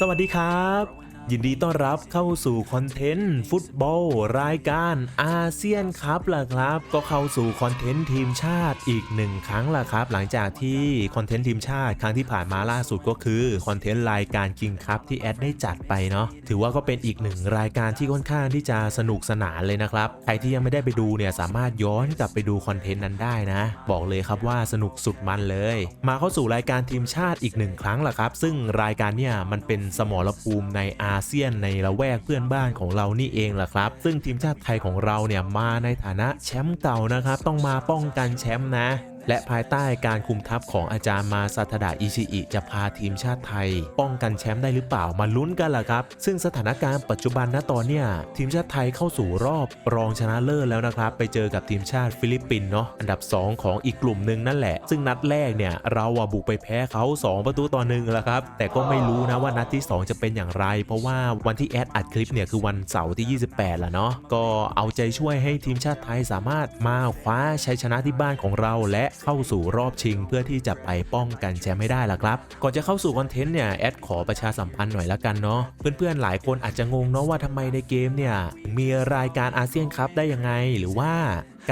สวัสดีครับ ยินดีต้อนรับเข้าสู่คอนเทนต์ฟุตบอล รายการอาเซียนครับล่ะครับ ก็เข้าสู่คอนเทนต์ทีมชาติอีกหนึ่งครั้งล่ะครับ หลังจากที่คอนเทนต์ทีมชาติครั้งที่ผ่านมาล่าสุดก็คือคอนเทนต์รายการกิงครับที่แอดได้จัดไปเนาะถือว่าก็เป็นอีกหนึ่งรายการที่ค่อนข้างที่จะสนุกสนานเลยนะครับใครที่ยังไม่ได้ไปดูเนี่ยสามารถย้อนกลับไปดูคอนเทนต์นั้นได้นะ บอกเลยครับว่าสนุกสุดมันเลย มาเข้าสู่รายการทีมชาติอีกหนึ่งครั้งล่ะครับ ซึ่งรายการเนี่ยมันเป็นสมรภูมิในอาเซียนในละแวกเพื่อนบ้านของเรานี่เองล่ะครับ ซึ่งทีมชาติไทยของเราเนี่ยมาในฐานะแชมป์เก่านะครับ ต้องมาป้องกันแชมป์นะ และภายใต้การคุมทัพของอาจารย์มาซาทดะอิชิอิจะพาทีมชาติไทย ป้องกันแชมป์ได้หรือเปล่ามาลุ้นกันล่ะครับ ซึ่งสถานการณ์ปัจจุบันณตอนเนี้ยทีมชาติไทยเข้าสู่รอบ รองชนะเลิศแล้วนะครับ ไปเจอกับทีมชาติฟิลิปปินส์เนาะอันดับ 2 ของอีกกลุ่มหนึ่งนั่นแหละ ซึ่งนัดแรกเนี่ยเราอะบุกไปแพ้เขา 2 ประตูต่อหนึ่งแล้วครับแต่ก็ไม่รู้นะว่านัดที่ 2 จะเป็นอย่างไร เพราะว่าวันที่แอดอัดคลิปเนี่ยคือวันเสาร์ที่ 28แล้วเนาะก็เอาใจช่วยให้ทีมชาติไทยสามารถมาคว้าชัยชนะที่บ้านของเราและเข้าสู่รอบชิง เพื่อที่จะไปป้องกันแชมป์ให้ได้ล่ะครับ ก่อนจะเข้าสู่คอนเทนต์เนี่ยแอดขอประชาสัมพันธ์หน่อยละกันเนาะเพื่อนๆหลายคนอาจจะงงเนาะว่าทำไมในเกมเนี่ยมีรายการอาเซียนคัพได้ยังไงหรือว่า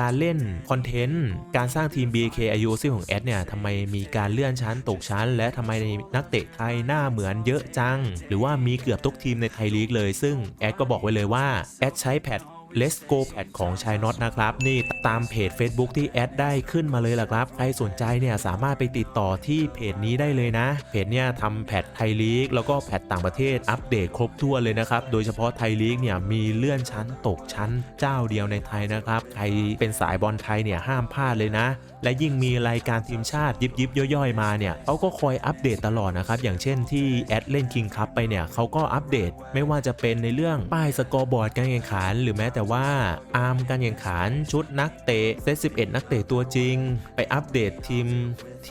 การเล่นคอนเทนต์ การสร้างทีม BK อายุซี่ของแอดเนี่ยทำไมมีการเลื่อนชั้นตกชั้น และทำไมนักเตะไทยหน้าเหมือนเยอะจัง หรือว่ามีเกือบทุกทีมในไทยลีกเลย ซึ่งแอดก็บอกไว้เลยว่าแอดใช้แพท Let's Go Pad ของชายน็อตนะครับ นี่ตามเพจ Facebook ที่แอดได้ขึ้นมาเลยล่ะครับ ใครสนใจเนี่ยสามารถไปติดต่อที่เพจนี้ได้เลยนะ เพจเนี่ยทำแพทไทยลีกแล้วก็แพทต่างประเทศอัปเดตครบถ้วนเลยนะครับ โดยเฉพาะไทยลีกเนี่ยมีเลื่อนชั้นตกชั้นเจ้าเดียวในไทยนะครับ ใครเป็นสายบอลไทยเนี่ยห้ามพลาดเลยนะ และยิ่งมีรายการทีมชาติยิบยิบย่อยๆมาเนี่ยเขาก็คอยอัปเดตตลอดนะครับ อย่างเช่นที่แอดเล่นคิงคัพไปเนี่ยเขาก็อัปเดตไม่ว่าจะเป็นในเรื่องป้ายสกอร์บอร์ดการแข่งขัน หรือแม้แต่ว่าอาร์มการแข่งขันชุดนักเตะเซต11 นักเตะตัวจริง ไปอัปเดตทีม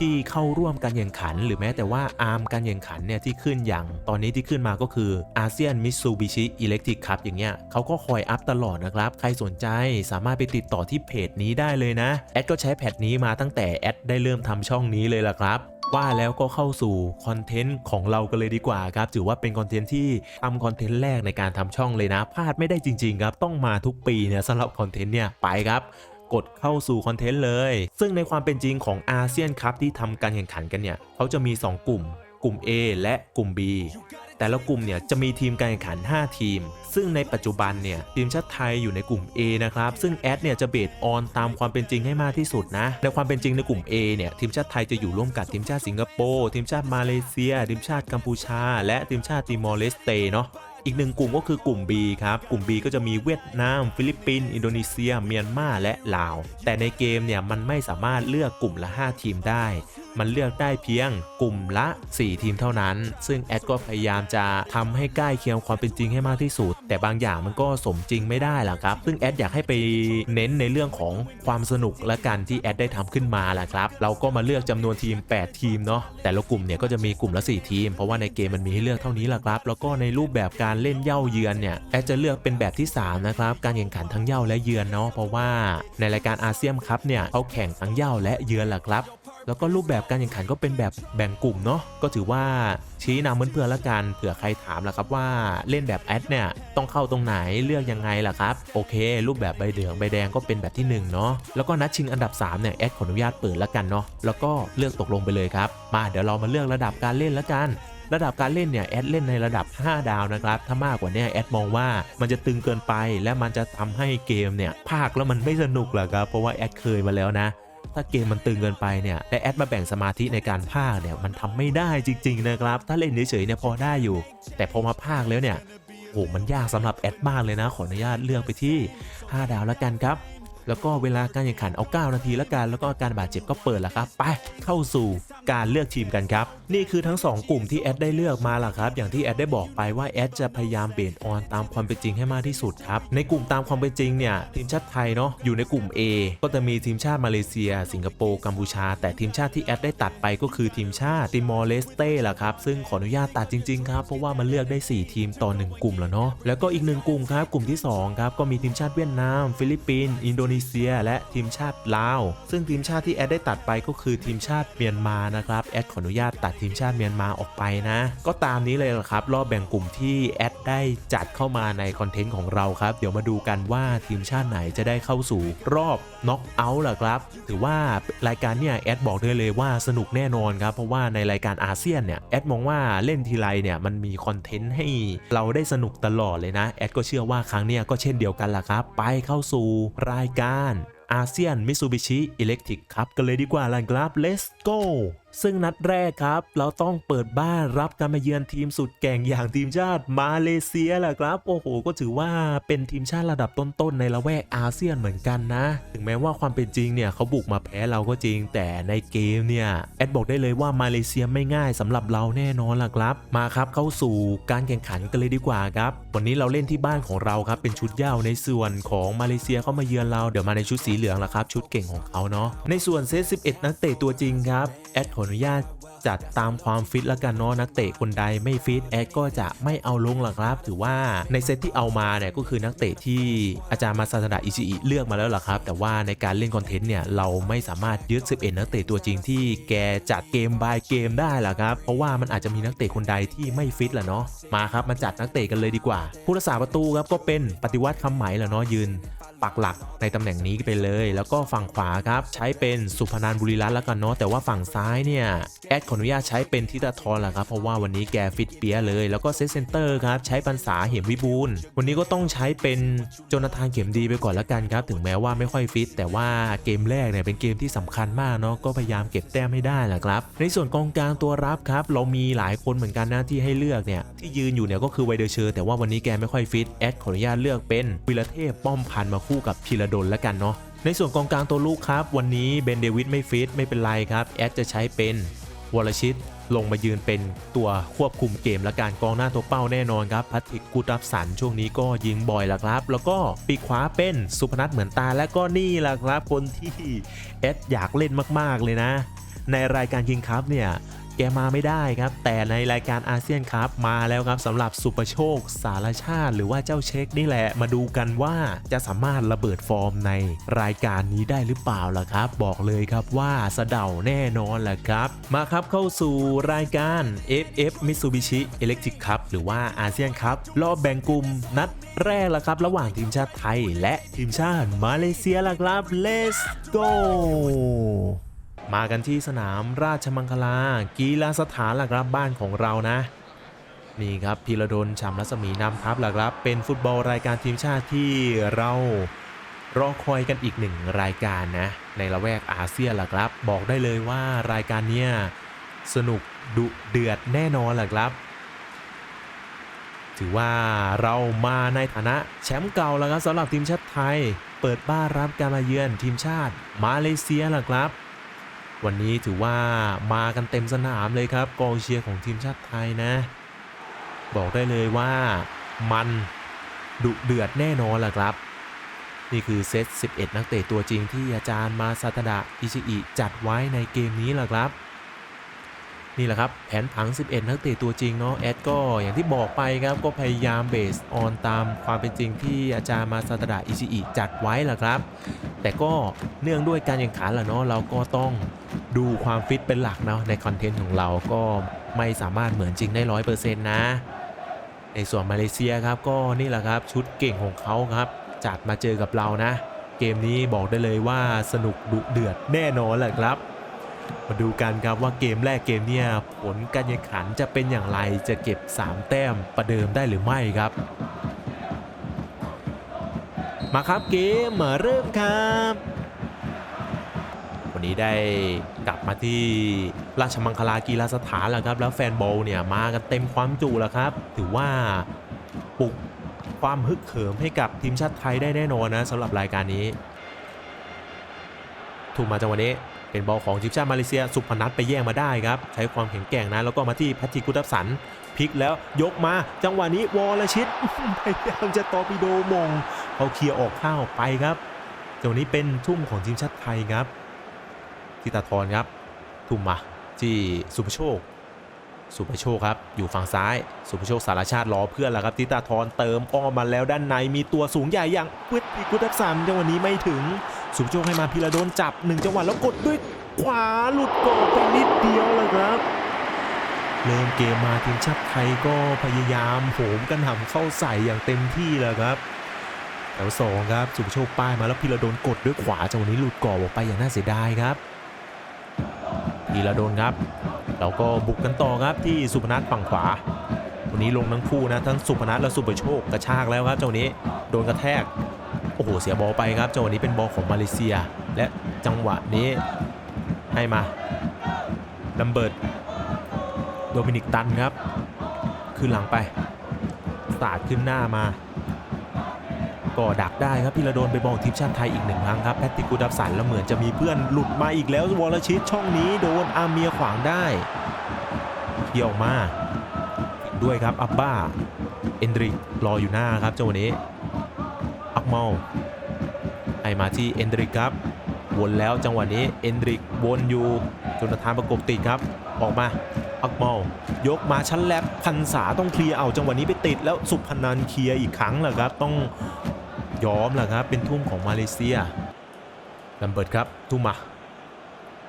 ที่เข้าร่วมการแข่งขัน หรือแม้แต่ว่าอาร์มการแข่งขันเนี่ยที่ขึ้นอย่าง ตอนนี้ที่ขึ้นมาก็คืออาเซียนมิตซูบิชิอิเล็กทริกคัพอย่างเงี้ยเขาก็คอยอัพตลอดนะครับ ใครสนใจสามารถไปติดต่อที่เพจนี้ได้เลยนะ แอดก็ใช้แพทนี้มาตั้งแต่แอดได้เริ่มทำช่องนี้เลยล่ะครับว่าแล้วก็เข้าสู่คอนเทนต์ของเรากันเลยดีกว่าครับ ถือว่าเป็นคอนเทนต์ที่ทำคอนเทนต์แรกในการทำช่องเลยนะพลาดไม่ได้จริง ๆ ครับ ต้องมาทุกปีเนี่ยสำหรับคอนเทนต์เนี่ยไปครับกดเข้าสู่คอนเทนต์เลย ซึ่งในความเป็นจริงของอาเซียนครับที่ทำการแข่งขันกันเนี่ยเขาจะมี 2 กลุ่ม กลุ่ม A และกลุ่ม B แต่ละกลุ่มเนี่ยจะมีทีมการแข่งขัน 5 ทีม ซึ่งในปัจจุบันเนี่ยทีมชาติไทยอยู่ในกลุ่ม A นะครับ ซึ่งแอดเนี่ยจะเบสออนตามความเป็นจริงให้มากที่สุดนะ ในความเป็นจริงในกลุ่ม A เนี่ยทีมชาติไทยจะอยู่ร่วมกับทีมชาติสิงคโปร์ทีมชาติมาเลเซีย ทีมชาติกัมพูชา และทีมชาติติมอร์เลสเตเนาะอีกหนึ่งกลุ่มก็คือกลุ่ม B ครับ กลุ่ม B ก็จะมีเวียดนาม ฟิลิปปินส์ อินโดนีเซีย เมียนมา และลาว แต่ในเกมเนี่ยมันไม่สามารถเลือกกลุ่มละ 5 ทีมได้ มันเลือกได้เพียงกลุ่มละ 4 ทีมเท่านั้น ซึ่งแอดก็พยายามจะทำให้ใกล้เคียงความเป็นจริงให้มากที่สุด แต่บางอย่างมันก็สมจริงไม่ได้ล่ะครับ ซึ่งแอดอยากให้ไปเน้นในเรื่องของความสนุกและกันที่แอดได้ทำขึ้นมาแหละครับ เราก็มาเลือกจำนวนทีม 8 ทีมเนาะ แต่ละกลุ่มเนี่ยก็จะมีกลุ่มละ 4 ทีม เพราะว่าในเกมมันมีให้เลือกเท่านี้แหละครับ แล้วก็ในรูปแบบการเล่นเย่าเยือนเนี่ย แอดจะเลือกเป็นแบบที่ 3 นะครับ การแข่งขันทั้งเย่าและเยือนเนาะ เพราะว่าในรายการอาเซียนคัพเนี่ยเขาแข่งทั้งเย่าและเยือนแหละครับ แล้วก็รูปแบบการแข่งขันก็เป็นแบบแบ่งกลุ่มเนาะก็ถือว่าชี้นำเพื่อนๆละกันเผื่อใครถามละครับว่าเล่นแบบแอดเนี่ยต้องเข้าตรงไหนเลือกยังไงล่ะครับโอเค รูปแบบใบเหลืองใบแดงก็เป็นแบบที่หนึ่งเนาะแล้วก็นัดชิงอันดับ3เนี่ยแอดขออนุญาตเปิดละกันเนาะแล้วก็เลือกตกลงไปเลยครับมาเดี๋ยวเรามาเลือกระดับการเล่นละกันระดับการเล่นเนี่ยแอดเล่นในระดับ 5 ดาวนะครับ ถ้ามากกว่านี้แอดมองว่ามันจะตึงเกินไปและมันจะทำให้เกมเนี่ยภาคแล้วมันไม่สนุกหรอกครับ เพราะว่าแอดเคยมาแล้วนะ ถ้าเกมมันตึงเกินไปเนี่ยและแอดมาแบ่งสมาธิในการภาคเนี่ยมันทำไม่ได้จริงๆนะครับ ถ้าเล่นเฉยๆเนี่ยพอได้อยู่ แต่พอมาภาคแล้วเนี่ยโหมันยากสำหรับแอดมากเลยนะ ขออนุญาตเลือกไปที่ 5 ดาวแล้วกันครับ แล้วก็เวลาการแข่งขันเอา 9 นาทีแล้วกัน แล้วก็อาการบาดเจ็บก็เปิดแล้วครับ ไปเข้าสู่การเลือกทีมกันครับ นี่คือทั้ง 2 กลุ่มที่แอดได้เลือกมาล่ะครับ อย่างที่แอดได้บอกไปว่าแอดจะพยายามเบนออนตามความเป็นจริงให้มากที่สุดครับ ในกลุ่มตามความเป็นจริงเนี่ยทีมชาติไทยเนาะอยู่ในกลุ่ม A ก็จะมีทีมชาติมาเลเซีย สิงคโปร์กัมพูชา แต่ทีมชาติที่แอดได้ตัดไปก็คือทีมชาติติมอร์เลสเต้ล่ะครับซึ่งขออนุญาตตัดจริงๆครับเพราะว่ามันเลือกได้ 4 ทีมต่อ 1 กลุ่มแล้วเนาะแล้วก็อีกหนึ่งกลุ่มครับกลุ่มที่สองครับก็มีทีมชาติเวียดนาม ฟิลิปปินส์อินโดนีเซีย และทีมชาติลาวซึ่งทีมชาติที่แอดได้ตัดไปก็คือทีมชาติเมียนมานะครับแอดขออนุญาตตัดทีมชาติเมียนมาออกไปนะ ก็ตามนี้เลยละครับรอบแบ่งกลุ่มที่แอดได้จัดเข้ามาในคอนเทนต์ของเราครับ เดี๋ยวมาดูกันว่าทีมชาติไหนจะได้เข้าสู่รอบน็อกเอาท์ล่ะครับถือว่ารายการเนี่ยแอดบอกได้เลยว่าสนุกแน่นอนครับเพราะว่าในรายการอาเซียนเนี่ยแอดมองว่าเล่นทีไรเนี่ยมันมีคอนเทนต์ให้เราได้สนุกตลอดเลยนะแอดก็เชื่อว่าครั้งเนี้ยก็เช่นเดียวกันล่ะครับ ไปเข้าสู่รายการอาเซียนมิ t ูบิชิอิเล็กทริกครับกันเลยดีกว่าล่ะครับ let's go ซึ่งนัดแรกครับ เราต้องเปิดบ้านรับการมาเยือนทีมสุดแก่งอย่างทีมชาติมาเลเซียแหละครับ โอ้โห ก็ถือว่าเป็นทีมชาติระดับต้นๆในละแวกอาเซียนเหมือนกันนะ ถึงแม้ว่าความเป็นจริงเนี่ยเขาบุกมาแพ้เราก็จริง แต่ในเกมเนี่ยแอดบอกได้เลยว่ามาเลเซียไม่ง่ายสำหรับเราแน่นอนล่ะครับ มาครับเข้าสู่การแข่งขันกันเลยดีกว่าครับวันนี้เราเล่นที่บ้านของเราครับเป็นชุดเย้าในส่วนของมาเลเซียเข้ามาเยือนเราเดี๋ยวมาในชุดสีเหลืองละครับ ชุดเก่งของเขาเนาะในส่วนเซต11 นักเตะตัวจริงครับแอดขออนุญาตจัดตามความฟิตแล้วกันเนาะนักเตะคนใดไม่ฟิตแอดก็จะไม่เอาลงหรอกครับ ถือว่าในเซตที่เอามาเนี่ยก็คือนักเตะที่อาจารย์มาซาตดะอิชิอิเลือกมาแล้วล่ะครับ แต่ว่าในการเล่นคอนเทนต์เนี่ยเราไม่สามารถยึด 11 นักเตะตัวจริงที่แกจัดเกมบายเกมได้ล่ะครับ เพราะว่ามันอาจจะมีนักเตะคนใดที่ไม่ฟิตแหละเนาะมาครับมาจัดนักเตะกันเลยดีกว่า ผู้รักษาประตูครับก็เป็นปฏิวัติคำไหมแหละเนาะยืน ปักหลักในตำแหน่งนี้ไปเลย แล้วก็ฝั่งขวาครับใช้เป็นสุพนันบุรีรัตน์แล้วกันเนาะแต่ว่าฝั่งซ้ายเนี่ยแอดขออนุญาตใช้เป็นทิตาทรแหละครับเพราะว่าวันนี้แกฟิตเปียเลย แล้วก็เซตเซนเตอร์ครับใช้ปัญษาเหมวิบูลวันนี้ก็ต้องใช้เป็นโจนาธานเข็มดีไปก่อนละกันครับถึงแม้ว่าไม่ค่อยฟิตแต่ว่าเกมแรกเนี่ยเป็นเกมที่สำคัญมากเนาะก็พยายามเก็บแต้มให้ได้แหละครับ ในส่วนกองกลางตัวรับครับเรามีหลายคนเหมือนกันนะที่ให้เลือกเนี่ยที่ยืนอยู่เนี่ยก็คือไวเดอร์เชอร์แต่ว่าวันนี้แกไม่ค่อยฟิตแอดขออนุญาตเลือกเป็นวิลเทพป้อมพันมาคูกับพีระดลแล้วกันเนาะในส่วนกองกลางตัวลูกครับ วันนี้เบนเดวิดไม่ฟิตไม่เป็นไรครับ แอดจะใช้เป็นวรชิตลงมายืนเป็นตัวควบคุมเกมและการกองหน้าตัวเป้าแน่นอนครับพัทิกกูตับสันช่วงนี้ก็ยิงบ่อยละครับ แล้วก็ปีกขวาเป็นสุพนัทเหมือนตาและก็นี่แหละครับคนที่แอดอยากเล่นมากๆเลยนะ ในรายการคิงคัพเนี่ย แกมาไม่ได้ครับ แต่ในรายการอาเซียนครับมาแล้วครับสำหรับสุประโชคสารชาติ หรือว่าเจ้าเช็คนี่แหละมาดูกันว่าจะสามารถระเบิดฟอร์มในรายการนี้ได้หรือเปล่าล่ะครับ บอกเลยครับว่าสะเดาแน่นอนแหละครับ มาครับเข้าสู่รายการ FF Mitsubishi Electric Cup หรือว่าอาเซียนครับรอบแบ่งกลุ่มนัดแรกละครับ ระหว่างทีมชาติไทยและทีมชาติมาเลเซียล่ะครับ Let's go มากันที่สนามราชมังคลา กีฬาสถานหล่ะครับบ้านของเรานะ นี่ครับพีระดลฉ่ำรัศมีนำทัพหล่ะครับ เป็นฟุตบอลรายการทีมชาติที่เรารอคอยกันอีกหนึ่งรายการนะ ในละแวกอาเซียนล่ะครับ บอกได้เลยว่ารายการเนี้ยสนุกดุเดือดแน่นอนหล่ะครับ ถือว่าเรามาในฐานะแชมป์เก่าแล้วครับสำหรับทีมชาติไทย เปิดบ้านรับการมาเยือนทีมชาติมาเลเซียหล่ะครับ วันนี้ถือว่ามากันเต็มสนามเลยครับกองเชียร์ของทีมชาติไทยนะ บอกได้เลยว่ามันดุเดือดแน่นอนแหละครับ นี่คือเซต 11 นักเตะตัวจริงที่อาจารย์มาซาตดะอิชิอิจัดไว้ในเกมนี้แหละครับ นี่แหละครับแผนผัง 11 นักเตะตัวจริงเนาะแอดก็อย่างที่บอกไปครับก็พยายามเบสออนตามความเป็นจริงที่อาจารย์มาซาตดะอิชิอิจัดไว้แหละครับ แต่ก็เนื่องด้วยการแข่งขันแหละเนาะเราก็ต้องดูความฟิตเป็นหลักเนาะในคอนเทนต์ของเราก็ไม่สามารถเหมือนจริงได้ร้อยเปอร์เซ็นต์นะ ในส่วนมาเลเซียครับก็นี่แหละครับชุดเก่งของเขาครับ จัดมาเจอกับเรานะ เกมนี้บอกได้เลยว่าสนุกดุเดือดแน่นอนแหละครับ มาดูกันครับว่าเกมแรกเกมเนี่ยผลการแข่งขันจะเป็นอย่างไรจะเก็บ 3 แต้มประเดิมได้หรือไม่ครับ มาครับเกมมาเริ่มครับ วันนี้ได้กลับมาที่ราชมังคลากีฬาสถานแล้วครับ แล้วแฟนบอลเนี่ยมากันเต็มความจุแล้วครับ ถือว่าปลุกความฮึกเหิมให้กับทีมชาติไทยได้แน่นอนนะสำหรับรายการนี้ ถูกมาจังหวะนี้ เป็นบอลของทีมชาติมาเลเซีย สุพนัทไปแย่งมาได้ครับ ใช้ความแข็งแกร่งนะ แล้วก็มาที่พัทธิกุตับสันพลิกแล้วยกมาจังหวะนี้วอลชิตพยายามจะตอปิโดมงเขาเคลียร์ออกข้างออกไปครับจังหวะนี้เป็นทุ่มของทีมชาติไทยครับทิตาทรครับ ทุ่มมาที่สุภโชค สุภโชคครับ อยู่ฝั่งซ้าย สุภโชคสารชาติรอเพื่อนแล้วครับทิตาทรเติมอ้อมมาแล้วด้านในมีตัวสูงใหญ่อย่างพุทธิกุตัสันจังหวะนี้ไม่ถึง สุภโชคให้มาพีระโดนจับหนึ่งจังหวะแล้วกดด้วยขวาหลุดกรอบไปนิดเดียวเลยครับ เริ่มเกมมาทีมชาติไทยก็พยายามโหมกระหน่ำเข้าใส่อย่างเต็มที่เลยครับแถวสองครับสุภโชคป้ายมาแล้วพีระโดนกดด้วยขวาจังหวะนี้หลุดกรอบออกไปอย่างน่าเสียดายครับพีระโดนครับเราก็บุกกันต่อครับที่สุพนัทฝั่งขวาวันนี้ลงทั้งคู่นะทั้งสุพนัทและสุประโชคกระชากแล้วครับจังหวะนี้โดนกระแทก อ้โหเสียบอลไปครับจังหวะนี้เป็นบอลของมาเลเซีย และจังหวะนี้ให้มาลัมเบิร์ตโดมินิกตันครับ ขึ้นหลังไปสาดขึ้นหน้ามาก็ดักได้ครับพี่ระโดนไปบอลทีมชาติไทยอีกหนึ่งครั้งครับแพตติกูดับสันแล้วเหมือนจะมีเพื่อนหลุดมาอีกแล้ววอลชิตช่องนี้โดนอาเมียขวางได้เกี่ยวออกมา ด้วยครับอับบ้า เอนดริกรออยู่หน้าครับจังหวะนี้ อักเมาไอมาที่เอนดริกครับวนแล้วจังหวะนี้เอนดริกวนอยู่จนทานประกบติดครับออกมาอักเมลยกมาชั้นแลบพันษาต้องเคลียร์เอาจังหวะนี้ไปติดแล้วสุพนันเคลียร์อีกครั้งแหละครับ ต้องยอมแหละครับเป็นทุ่มของมาเลเซียลัมเบิร์ตครับทุ่มมา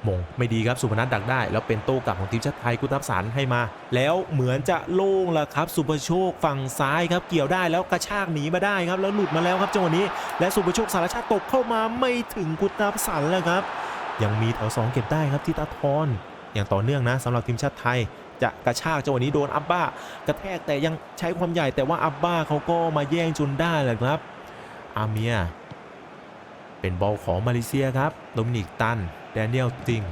มงไม่ดีครับสุพนัทดักได้ แล้วเป็นโต้กลับของทีมชาติไทยกุตับสันให้มา แล้วเหมือนจะโล่งแล้วครับ สุภโชคฝั่งซ้ายครับเกี่ยวได้แล้วกระชากหนีมาได้ครับ แล้วหลุดมาแล้วครับจังหวะนี้ และสุภโชคสารชาติตกเข้ามาไม่ถึงกุตับสันแล้วครับ ยังมีแถวสองเก็บได้ครับที่ตาทอนอย่างต่อเนื่องนะสำหรับทีมชาติไทยจะกระชากจังหวะนี้โดนอับบ้ากระแทกแต่ยังใช้ความใหญ่แต่ว่าอับบ้าเขาก็มาแย่งจนได้แหละครับอาเมียเป็นบอลของมาเลเซียครับโดมินิกตัน แดเนียลติง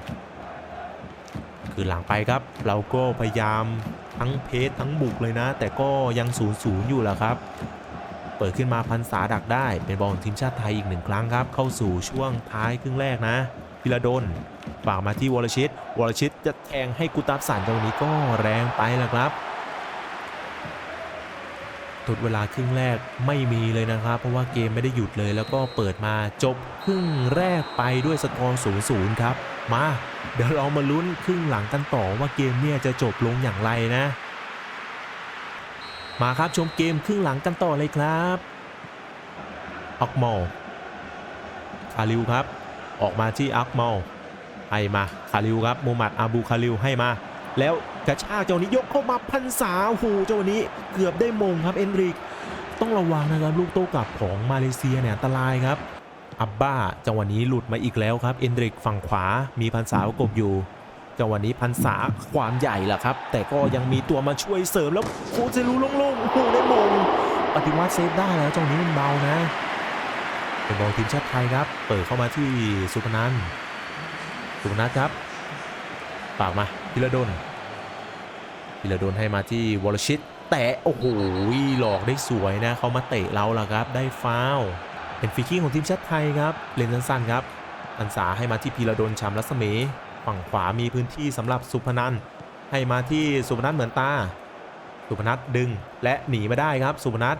คือหลังไปครับ เราก็พยายามทั้งเพจทั้งบุกเลยนะ แต่ก็ยังศูนย์ศูนย์อยู่แหละครับ เปิดขึ้นมาพันษาดักได้ เป็นบอลทีมชาติไทยอีกหนึ่งครั้งครับ เข้าสู่ช่วงท้ายครึ่งแรกนะพิระดนฝากมาที่วอลชิตวอลชิตจะแทงให้กุตับสันตรงนี้ก็แรงไปแหละครับ ดเวลาครึ่งแรกไม่มีเลยนะครับ เพราะว่าเกมไม่ได้หยุดเลย แล้วก็เปิดมาจบครึ่งแรกไปด้วยสกอร์ศูนย์ศูนย์ครับ มาเดี๋ยวเรามาลุ้นครึ่งหลังกันต่อว่าเกมเนี่ยจะจบลงอย่างไรนะ มาครับชมเกมครึ่งหลังกันต่อเลยครับอักมอลคาริวครับ ออกมาที่อักมอลให้มาคาริวครับมูฮัมหมัดอาบูคาริวให้มา แล้วกระชากเจ้านี้ยกเข้ามาพันษาโอ้โหเจ้านี้เกือบได้มงครับเอนริก ต้องระวังนะครับลูกโต้กลับของมาเลเซียเนี่ยอันตรายครับอับบ้าจังหวะนี้หลุดมาอีกแล้วครับเอนริกฝั่งขวามีพันษาประกบอยู่จังหวะนี้พันษาความใหญ่แหละครับ แต่ก็ยังมีตัวมาช่วยเสริมแล้วโคเซรูโล่งๆโอ้โหได้มงปฏิวัติเซฟได้แล้วจังหวะนี้มันเบานะเป็นบอลทีมชาติไทยครับ เปิดเข้ามาที่สุพนันสุพนัทครับฝากมา พิระดนพิระดนให้มาที่วอลชิต แต่โอ้โหหลอกได้สวยนะเขามาเตะเราล่ะครับ ได้ฟาวเป็นฟรีคิกของทีมชาติไทยครับเลนสั้นๆครับอันสาให้มาที่พีระดนชามรัศมีฝั่งขวามีพื้นที่สำหรับสุพนันให้มาที่สุพนัทเหมือนตา สุพนัทดึงและหนีมาได้ครับ สุพนัท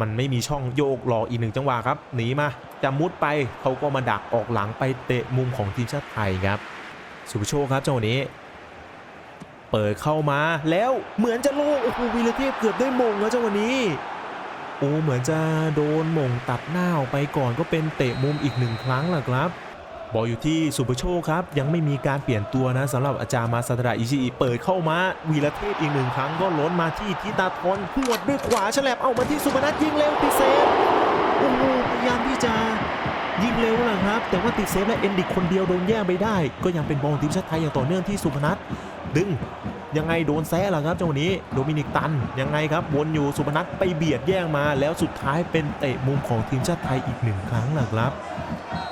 มันไม่มีช่องโยกหลอกอีกหนึ่งจังหวะครับ หนีมาจะมุดไปเขาก็มาดักออกหลังไปเตะมุมของทีมชาติไทยครับ สุภโชคครับจังหวะนี้ เปิดเข้ามาแล้วเหมือนจะโล่งโอ้โหวีรเทพเกือบได้มงแล้วจังหวะนี้โอ้เหมือนจะโดนมงตัดหน้าออกไปก่อนก็เป็นเตะมุมอีกหนึ่งครั้งแหละครับบอลอยู่ที่สุภโชคครับ ยังไม่มีการเปลี่ยนตัวนะสำหรับอาจารย์มาซาตระอิชิอิเปิดเข้ามาวีรเทพอีกหนึ่งครั้งก็ล้นมาที่ทิตาทอนหวดด้วยขวาฉลับเอามาที่สุพนัทยิงเร็วติเซฟโอ้โหพยายามที่จะ ยิงเร็วนะครับ แต่ว่าติดเซฟและเอนดิกคนเดียวโดนแย่งไปได้ ก็ยังเป็นบอลทีมชาติไทยอย่างต่อเนื่องที่สุพนัทดึงยังไงโดนแซะล่ะครับจังหวะนี้โดมินิกตันยังไงครับวนอยู่สุพนัทไปเบียดแย่งมา แล้วสุดท้ายเป็นเตะมุมของทีมชาติไทยอีกหนึ่งครั้งล่ะครับ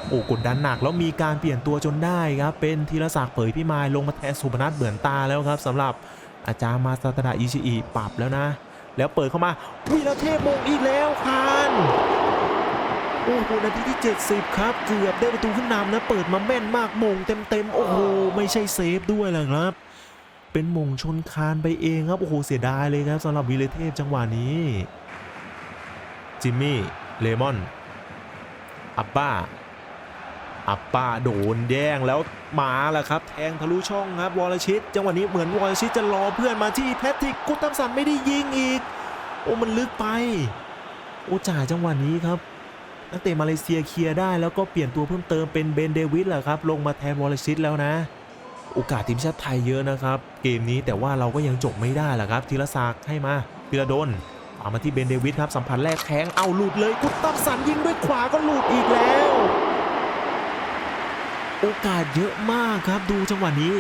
โอ้กดดันหนักแล้วมีการเปลี่ยนตัวจนได้ครับเป็นธีรศักดิ์เผยพิมายลงมาแทนสุพนัทเบือนตาแล้วครับสำหรับอาจารย์มาสตาดาอิชิอิปรับแล้วนะ แล้วเปิดเข้ามาวีรเทพมงอีกแล้วคาน โอ้โหนาทีที่ 70 ครับ เกือบได้ประตูขึ้นนำนะ เปิดมาแม่นมากมงเต็มๆ โอ้โห ไม่ใช่เซฟด้วยแหละครับ เป็นมงชนคานไปเองครับ โอ้โห เสียดายเลยครับสำหรับวีรเทพจังหวะนี้ จิมมี่ เลมอน อับบ้า อับป้าโดนแย่งแล้วมาแล้วครับ แทงทะลุช่องครับวอลชิต จังหวะนี้เหมือนวอลชิตจะรอเพื่อนมาที่แพทริกกุตัมสันไม่ได้ยิงอีก โอ้มันลึกไป โอ้จ่ายจังหวะนี้ครับ นักเตะมาเลเซียเคลียร์ได้แล้วก็เปลี่ยนตัวเพิ่มเติมเป็นเบนเดวิดแหละครับ ลงมาแทนวอลชิตแล้วนะ โอกาสทีมชาติไทยเยอะนะครับ เกมนี้แต่ว่าเราก็ยังจบไม่ได้แหละครับธีรศักดิ์ให้มาธีรดลเอามาที่เบนเดวิดครับสัมผัสแรกแทงเอาหลุดเลยกุตตับสันยิงด้วยขวาก็หลุดอีกแล้ว โอกาสเยอะมากครับดูจังหวะนี้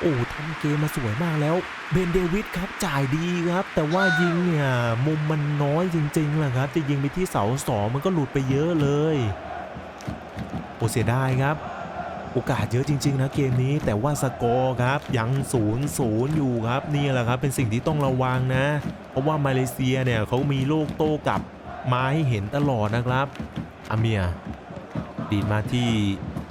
โอ้ทำเกมมาสวยมากแล้วเบนเดวิดครับจ่ายดีครับ แต่ว่ายิงเนี่ยมุมมันน้อยจริงๆแหละครับ จะยิงไปที่เสาสองมันก็หลุดไปเยอะเลยโอ้เสียดายครับ โอกาสเยอะจริง ๆ นะเกมนี้แต่ว่าสกอร์ครับยังศูนย์ศูนย์อยู่ครับนี่แหละครับเป็นสิ่งที่ต้องระวังนะ เพราะว่ามาเลเซียเนี่ยเขามีโลกโต้กลับมาให้เห็นตลอดนะครับอาเมียดีดมาที่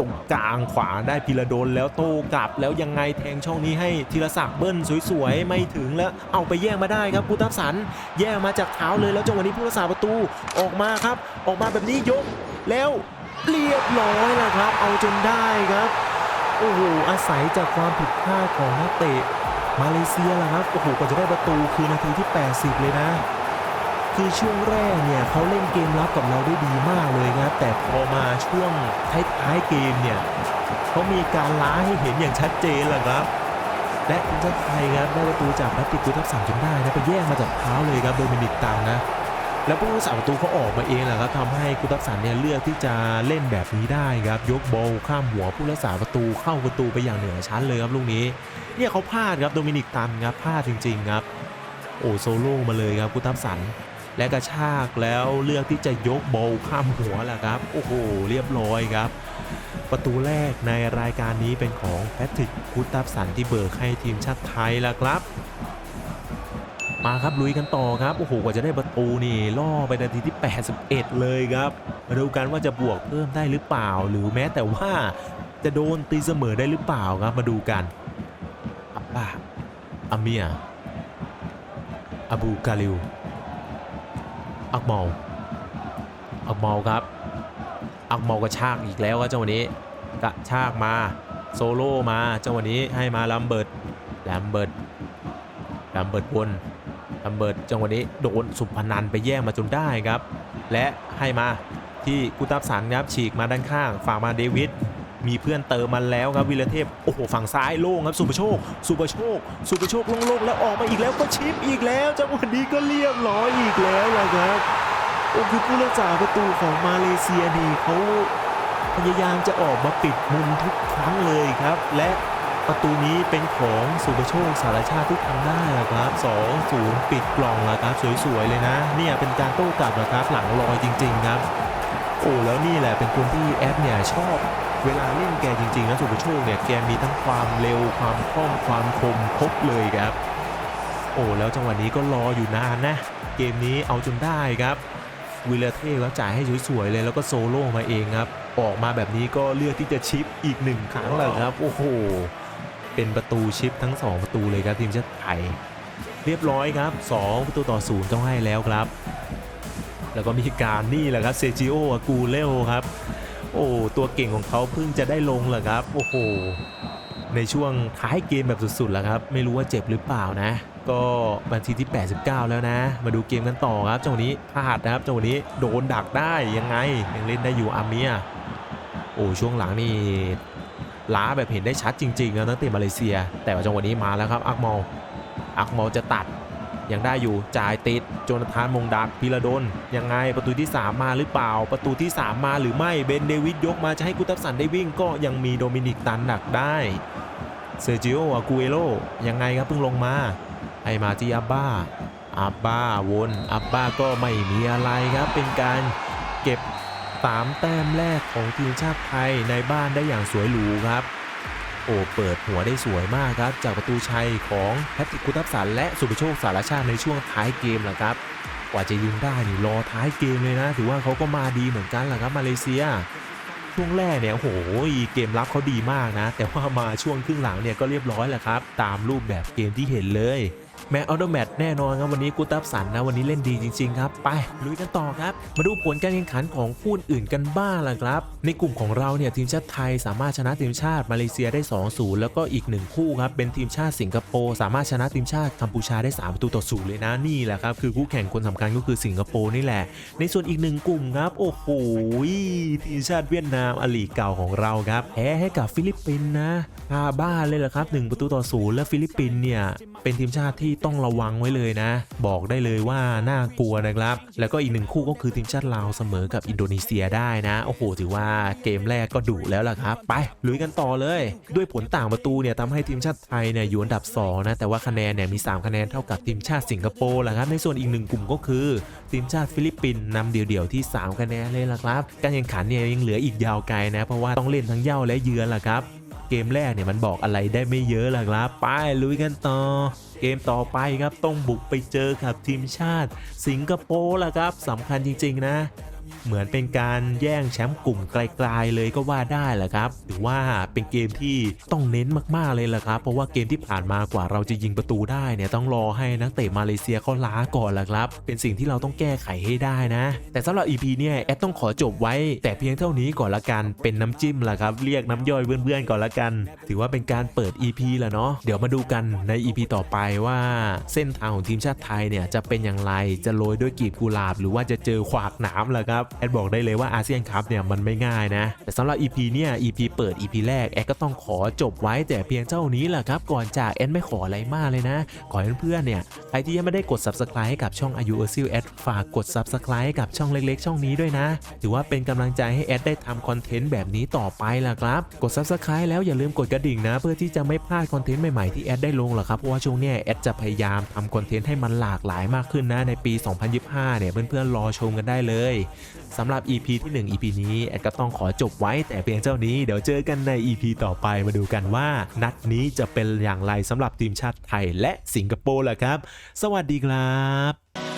ตรงกลางขวาได้พิระดนแล้วโต้กลับ แล้วยังไงแทงช่องนี้ให้ธีรศักดิ์เบิ้ลสวยๆ ไม่ถึงแล้วเอาไปแย่งมาได้ครับพุทธสัน แย่งมาจากเท้าเลยแล้วจังหวะนี้ผู้รักษาประตูออกมาครับ ออกมาแบบนี้ยกแล้วเรียบร้อยแล้วครับ เอาจนได้ครับโอ้โหอาศัยจากความผิดพลาดของนักเตะมาเลเซียแหละครับโอ้โหกว่าจะได้ประตูคือนาทีที่ 80 เลยนะ คือช่วงแรกเนี่ยเขาเล่นเกมรับกับเราได้ดีมากเลยครับแต่พอมาช่วงท้ายๆเกมเนี่ยเขามีการล้าให้เห็นอย่างชัดเจนแหละครับและทีมชาติไทยครับได้ประตูจากแพทริกกุทักษนจนได้นะไปแย่งมาจากเท้าเลยครับโดมินิกตังนะแล้วผู้รักษาประตูเขาออกมาเองแหละครับทำให้กุทักษนเนี่ยเลือกที่จะเล่นแบบนี้ได้ครับยกบอลข้ามหัวผู้รักษาประตูเข้าประตูไปอย่างเหนือชั้นเลยครับลูกนี้เนี่ยเขาพลาดครับโดมินิกตันครับพลาดจริงๆครับโอ้โซโล่มาเลยครับกุทักษน และกระชากแล้วเลือกที่จะยกโบลข้ามหัวแหละครับ โอ้โห เรียบร้อยครับ ประตูแรกในรายการนี้เป็นของแพทริกกุตับสันที่เบิกให้ทีมชาติไทยแล้วครับ มาครับลุยกันต่อครับ โอ้โห กว่าจะได้ประตูนี่ล่อไปนาทีที่ 81 เลยครับ มาดูกันว่าจะบวกเพิ่มได้หรือเปล่า หรือแม้แต่ว่าจะโดนตีเสมอได้หรือเปล่าครับ มาดูกันอับบาอาเมียอาบูกาลิว อักเมาอักเมาครับอักเมากระชากอีกแล้วครับจังหวะนี้กระชากมาโซโล่มาจังหวะนี้ให้มาลัมเบิร์ตลัมเบิร์ตลัมเบิร์ตวนลัมเบิร์ตจังหวะนี้โดนสุพนันไปแย่งมาจนได้ครับ และให้มาที่กุตับสันครับฉีกมาด้านข้างฝากมาเดวิด มีเพื่อนเติมมาแล้วครับวิลเทพโอ้โหฝั่งซ้ายโล่งครับสุประโชค สุประโชค สุประโชคโล่งๆแล้วออกมาอีกแล้วก็ชิปอีกแล้วจังหวะนี้ก็เรียบร้อยอีกแล้วละครับโอ้คือผู้รักษาประตูของมาเลเซียนี่เขาพยายามจะออกมาปิดมุมทุกครั้งเลยครับ และประตูนี้เป็นของสุประโชคสารชาติที่ทำได้อะครับ2-0ปิดกล่องอะครับสวยๆเลยนะ เนี่ยเป็นการโต้กลับนะครับหลังลอยจริง ๆ ครับ โอ้แล้วนี่แหละเป็นคนที่แอดเนี่ยชอบ เวลาเล่นแกจริงๆนะสุประโชคเนี่ยแกมีทั้งความเร็วความคล่องความคมครบเลยครับ โอ้แล้วจังหวะนี้ก็รออยู่นานนะ เกมนี้เอาจนได้ครับวิลเลเทก็จ่ายให้สวยๆเลยแล้วก็โซโล่มาเองครับ ออกมาแบบนี้ก็เลือกที่จะชิปอีกหนึ่งครั้งแล้วครับ โอ้โห เป็นประตูชิปทั้ง 2 ประตูเลยครับทีมชาติไทยเรียบร้อยครับ 2 ประตูต่อศูนย์ต้องให้แล้วครับ แล้วก็มีการนี่แหละครับเซจิโออากูเลโอครับ โอ้ตัวเก่งของเขาเพิ่งจะได้ลงแหละครับ โอ้โหในช่วงท้ายเกมแบบสุดๆแล้วครับ ไม่รู้ว่าเจ็บหรือเปล่านะ ก็นาทีที่ 89 แล้วนะ มาดูเกมกันต่อครับจังหวะนี้พลาดนะครับจังหวะนี้โดนดักได้ยังไงยังเล่นได้อยู่อาเมียโอ้ช่วงหลังนี่ล้าแบบเห็นได้ชัดจริงๆนะตั้งแต่มาเลเซีย แต่ว่าจังหวะนี้มาแล้วครับอักมอลอักมอลจะตัด ยังได้อยู่จ่ายติดโจนาธานมงดักพิระดนยังไงประตูที่ 3 มาหรือเปล่า ประตูที่ 3 มาหรือไม่เบนเดวิดยกมาจะให้กุตับสันได้วิ่งก็ยังมีโดมินิกตันดักได้เซอร์จิโออากูเอโรยังไงครับเพิ่งลงมาให้มาที่อับบ้าอับบ้าวนอับบ้าก็ไม่มีอะไรครับ เป็นการเก็บสามแต้มแรกของทีมชาติไทยในบ้านได้อย่างสวยหรูครับ โอ้เปิดหัวได้สวยมากครับ จากประตูชัยของแพทริกกุตับสันและสุประโชคสารชาติในช่วงท้ายเกมแหละครับ กว่าจะยิงได้นี่รอท้ายเกมเลยนะ ถือว่าเขาก็มาดีเหมือนกันแหละครับมาเลเซีย ช่วงแรกเนี่ยโอ้โหเกมรับเขาดีมากนะ แต่ว่ามาช่วงครึ่งหลังเนี่ยก็เรียบร้อยแหละครับ ตามรูปแบบเกมที่เห็นเลย แมตช์ออโตแมตแน่นอนครับวันนี้กูตับสันนะวันนี้เล่นดีจริงๆครับ ไปลุยกันต่อครับ มาดูผลการแข่งขันของคู่อื่นกันบ้างล่ะครับ ในกลุ่มของเราเนี่ยทีมชาติไทยสามารถชนะทีมชาติมาเลเซียได้ 2-0 แล้วก็อีกหนึ่งคู่ครับเป็นทีมชาติสิงคโปร์สามารถชนะทีมชาติกัมพูชาได้3ประตูต่อศูนย์เลยนะนี่แหละครับคือคู่แข่งคนสำคัญก็คือสิงคโปร์นี่แหละ ในส่วนอีกหนึ่งกลุ่มครับโอ้โหทีมชาติเวียดนามอลีกเก่าของเราครับแพ้ให้กับฟิลิปปินส์นะคาบ้านเลยเหรอครับหนึ่งประตูต่อศูนย์และฟิลิปปินส์เนี่ยเป็นทีมชาติที่ต้องระวังไว้เลยนะ บอกได้เลยว่าน่ากลัวนะครับ แล้วก็อีกหนึ่งคู่ก็คือทีมชาติลาวเสมอกับอินโดนีเซียได้นะ โอ้โห ถือว่าเกมแรกก็ดุแล้วล่ะครับ ไปลุยกันต่อเลย ด้วยผลต่างประตูเนี่ยทำให้ทีมชาติไทยเนี่ยอยู่อันดับสองนะ แต่ว่าคะแนนเนี่ยมี 3 คะแนนเท่ากับทีมชาติสิงคโปร์แหละครับ ในส่วนอีกหนึ่งกลุ่มก็คือทีมชาติฟิลิปปินส์นำเดี่ยวๆที่ 3 คะแนนเลยล่ะครับ การแข่งขันเนี่ยยังเหลืออีกยาวไกลนะ เพราะว่าต้องเล่นทั้งเย่าและเยือนล่ะครับ เกมแรกเนี่ยมันบอกอะไรได้ไม่เยอะล่ะครับ ไปลุยกันต่อ เกมต่อไปครับต้องบุกไปเจอกับทีมชาติ สิงคโปร์ละครับสำคัญจริง ๆ นะ เหมือนเป็นการแย่งแชมป์กลุ่มไกลๆเลยก็ว่าได้แหละครับถือว่าเป็นเกมที่ต้องเน้นมากๆเลยแหละครับ เพราะว่าเกมที่ผ่านมากว่าเราจะยิงประตูได้เนี่ยต้องรอให้นักเตะมาเลเซียเขาล้าก่อนแหละครับ เป็นสิ่งที่เราต้องแก้ไขให้ได้นะ แต่สำหรับ EP เนี่ยแอดต้องขอจบไว้ แต่เพียงเท่านี้ก่อนละกันเป็นน้ำจิ้มแหละครับ เรียกน้ำย่อยเพื่อนๆก่อนละกัน ถือว่าเป็นการเปิด EP แหละเนาะเดี๋ยวมาดูกันใน EP ต่อไปว่าเส้นทางของทีมชาติไทยเนี่ยจะเป็นอย่างไรจะโรยด้วยกีบกุหลาบ หรือว่าจะเจอขวากหนามละครับแอดบอกได้เลยว่าอาเซียนคัพเนี่ยมันไม่ง่ายนะ แต่สำหรับ EP เนี่ย EP เปิด EP แรกแอดก็ต้องขอจบไว้แต่เพียงเท่านี้แหละครับ ก่อนจากแอดไม่ขออะไรมากเลยนะ ขอให้เพื่อนๆเนี่ยใครที่ยังไม่ได้กด subscribe ให้กับช่องอายุเอซิลแอดฝากกด subscribe ให้กับช่องเล็กๆ ช่องนี้ด้วยนะ ถือว่าเป็นกำลังใจให้แอดได้ทำคอนเทนต์แบบนี้ต่อไปล่ะครับกด subscribe แล้วอย่าลืมกดกระดิ่งนะ เพื่อที่จะไม่พลาดคอนเทนต์ใหม่ๆที่แอดได้ลงหรอครับเพราะว่าช่วงนี้แอดจะพยายามทำคอนเทนต์ให้มันหลากหลายมากขึ้นนะในปี 2025 เนี่ยเพื่อนๆรอชมกันได้เลย สำหรับ EP ที่ 1 EP นี้แอดก็ต้องขอจบไว้แต่เพียงเท่านี้เดี๋ยวเจอกันใน EP ต่อไปมาดูกันว่า นัดนี้จะเป็นอย่างไรสำหรับทีมชาติไทยและสิงคโปร์ล่ะครับ สวัสดีครับ